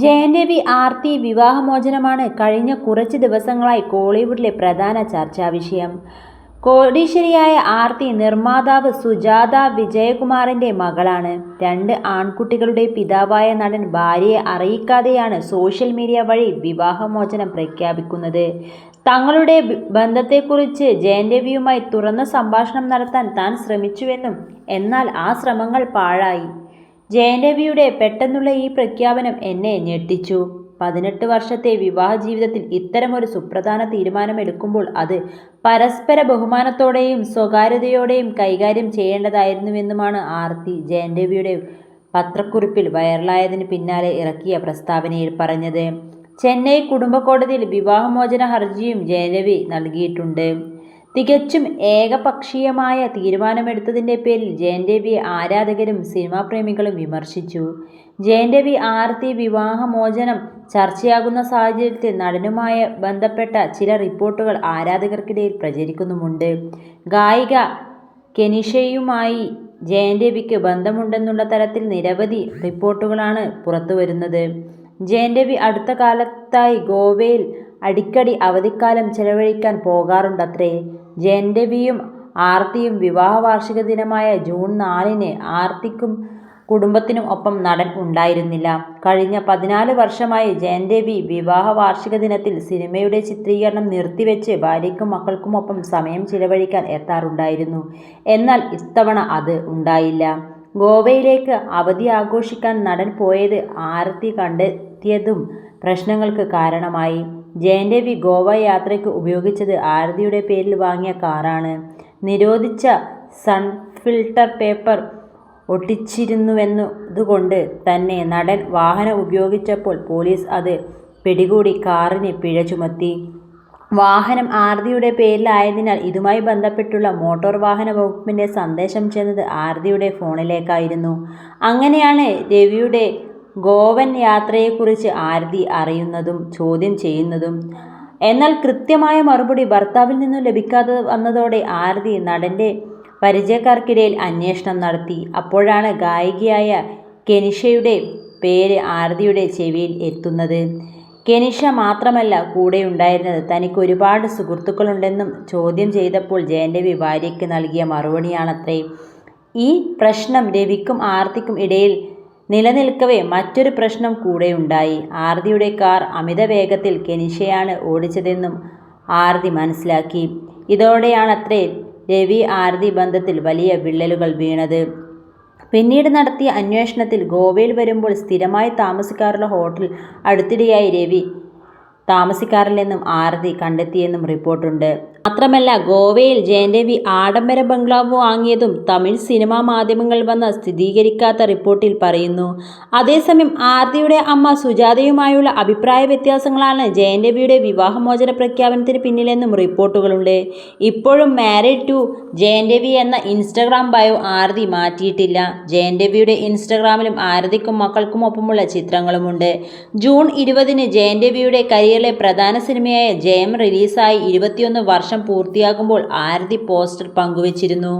ജയന്റവി ആർത്തി വിവാഹമോചനമാണ് കഴിഞ്ഞ കുറച്ച് ദിവസങ്ങളായി കോളിവുഡിലെ പ്രധാന ചർച്ചാ വിഷയം കോടീശ്വരിയായ ആർത്തി നിർമ്മാതാവ് സുജാത വിജയകുമാറിന്റെ മകളാണ്. രണ്ട് ആൺകുട്ടികളുടെ പിതാവായ നടൻ ഭാര്യയെ അറിയിക്കാതെയാണ് സോഷ്യൽ മീഡിയ വഴി വിവാഹമോചനം പ്രഖ്യാപിക്കുന്നത്. തങ്ങളുടെ ബന്ധത്തെക്കുറിച്ച് ജയന്റവിയുമായി തുറന്ന സംഭാഷണം നടത്താൻ താൻ ശ്രമിച്ചുവെന്നും എന്നാൽ ആ ശ്രമങ്ങൾ പാഴായി. ജയന്റവിയുടെ പെട്ടെന്നുള്ള ഈ പ്രഖ്യാപനം എന്നെ ഞെട്ടിച്ചു. പതിനെട്ട് വർഷത്തെ വിവാഹ ജീവിതത്തിൽ ഇത്തരമൊരു സുപ്രധാന തീരുമാനമെടുക്കുമ്പോൾ അത് പരസ്പര ബഹുമാനത്തോടെയും സ്വകാര്യതയോടെയും കൈകാര്യം ചെയ്യേണ്ടതായിരുന്നുവെന്നുമാണ് ആർത്തി ജയൻരവിയുടെ പത്രക്കുറിപ്പിൽ വൈറലായതിന് പിന്നാലെ ഇറക്കിയ പ്രസ്താവനയിൽ പറഞ്ഞത്. ചെന്നൈ കുടുംബ കോടതിയിൽ വിവാഹമോചന ഹർജിയും ജയരവി നൽകിയിട്ടുണ്ട്. തികച്ചും ഏകപക്ഷീയമായ തീരുമാനമെടുത്തതിന്റെ പേരിൽ ജയന്റവിയെ ആരാധകരും സിനിമാ പ്രേമികളും വിമർശിച്ചു. ജയന്റവി ആർത്തി വിവാഹമോചനം ചർച്ചയാകുന്ന സാഹചര്യത്തിൽ നടനുമായി ബന്ധപ്പെട്ട ചില റിപ്പോർട്ടുകൾ ആരാധകർക്കിടയിൽ പ്രചരിക്കുന്നുമുണ്ട്. ഗായിക കെനിഷയുമായി ജയന്റവിക്ക് ബന്ധമുണ്ടെന്നുള്ള തരത്തിൽ നിരവധി റിപ്പോർട്ടുകളാണ് പുറത്തുവരുന്നത്. രവി അടുത്ത കാലത്തായി ഗോവയിൽ അടിക്കടി അവധിക്കാലം ചെലവഴിക്കാൻ പോകാറുണ്ടത്രേ. ജയന്റവിയും ആർത്തിയും വിവാഹ വാർഷിക ദിനമായ ജൂൺ നാലിന് ആർത്തിക്കും കുടുംബത്തിനും ഒപ്പം നടൻ ഉണ്ടായിരുന്നില്ല. കഴിഞ്ഞ പതിനാല് വർഷമായി ജയൻദേവി വിവാഹ വാർഷിക ദിനത്തിൽ സിനിമയുടെ ചിത്രീകരണം നിർത്തിവെച്ച് ഭാര്യയ്ക്കും മക്കൾക്കുമൊപ്പം സമയം ചിലവഴിക്കാൻ എത്താറുണ്ടായിരുന്നു. എന്നാൽ ഇത്തവണ അത് ഉണ്ടായില്ല. ഗോവയിലേക്ക് അവധി ആഘോഷിക്കാൻ നടൻ പോയത് ആർത്തി കണ്ടെത്തിയതും പ്രശ്നങ്ങൾക്ക് കാരണമായി. ജയന്റവി ഗോവ യാത്രയ്ക്ക് ഉപയോഗിച്ചത് ആരതിയുടെ പേരിൽ വാങ്ങിയ കാറാണ്. നിരോധിച്ച സൺഫിൽട്ടർ പേപ്പർ ഒട്ടിച്ചിരുന്നുവെന്നതുകൊണ്ട് തന്നെ നടൻ വാഹനം ഉപയോഗിച്ചപ്പോൾ പോലീസ് അത് പിടികൂടി കാറിന് പിഴ ചുമത്തി. വാഹനം ആർതിയുടെ പേരിലായതിനാൽ ഇതുമായി ബന്ധപ്പെട്ടുള്ള മോട്ടോർ വാഹന വകുപ്പിന്റെ സന്ദേശം ചെന്നത് ആർതിയുടെ ഫോണിലേക്കായിരുന്നു. അങ്ങനെയാണ് രവിയുടെ ഗോവൻ യാത്രയെക്കുറിച്ച് ആരതി അറിയുന്നതും ചോദ്യം ചെയ്യുന്നതും. എന്നാൽ കൃത്യമായ മറുപടി ഭർത്താവിൽ നിന്നും ലഭിക്കാതെ വന്നതോടെ ആരതി നടന്റെ പരിചയക്കാർക്കിടയിൽ അന്വേഷണം നടത്തി. അപ്പോഴാണ് ഗായികയായ കെനിഷയുടെ പേര് ആരതിയുടെ ചെവിയിൽ എത്തുന്നത്. കെനിഷ മാത്രമല്ല കൂടെ ഉണ്ടായിരുന്നത് തനിക്ക് ഒരുപാട് സുഹൃത്തുക്കളുണ്ടെന്നും ചോദ്യം ചെയ്തപ്പോൾ ജയന്റവി ഭാര്യയ്ക്ക് നൽകിയ മറുപടിയാണത്രേ. ഈ പ്രശ്നം രവിക്കും ആർത്തിക്കും ഇടയിൽ നിലനിൽക്കവെ മറ്റൊരു പ്രശ്നം കൂടെയുണ്ടായി. ആർതിയുടെ കാർ അമിത വേഗത്തിൽ കെനിഷയാണ് ഓടിച്ചതെന്നും ആർതി മനസ്സിലാക്കി. ഇതോടെയാണത്രേ രവി ആർതി ബന്ധത്തിൽ വലിയ വിള്ളലുകൾ വീണത്. പിന്നീട് നടത്തിയ അന്വേഷണത്തിൽ ഗോവയിൽ വരുമ്പോൾ സ്ഥിരമായി താമസിക്കാറുള്ള ഹോട്ടൽ അടുത്തിടെയായി രവി താമസിക്കാറില്ലെന്നും ആരതി കണ്ടെത്തിയെന്നും റിപ്പോർട്ടുണ്ട്. മാത്രമല്ല ഗോവയിൽ ജയൻരവി ആഡംബര ബംഗ്ലാവ് വാങ്ങിയതും തമിഴ് സിനിമാ മാധ്യമങ്ങൾ വന്ന സ്ഥിരീകരിക്കാത്ത റിപ്പോർട്ടിൽ പറയുന്നു. അതേസമയം ആർത്തിയുടെ അമ്മ സുജാതയുമായുള്ള അഭിപ്രായ വ്യത്യാസങ്ങളാണ് ജയൻരവിയുടെ വിവാഹമോചന പ്രഖ്യാപനത്തിന് പിന്നിലെന്നും റിപ്പോർട്ടുകളുണ്ട്. ഇപ്പോഴും മാരിഡ് ടു ജയൻരവി എന്ന ഇൻസ്റ്റഗ്രാം ബയോ ആരതി മാറ്റിയിട്ടില്ല. ജയൻരവിയുടെ ഇൻസ്റ്റഗ്രാമിലും ആരതിക്കും മക്കൾക്കും ഒപ്പമുള്ള ചിത്രങ്ങളുമുണ്ട്. ജൂൺ ഇരുപതിന് ജയന്റവിയുടെ കരിയറിലെ പ്രധാന സിനിമയായ ജയം റിലീസായി ഇരുപത്തിയൊന്ന് വർഷം പൂർത്തിയാകുമ്പോൾ ആരതി പോസ്റ്റർ പങ്കുവെച്ചിരുന്നു.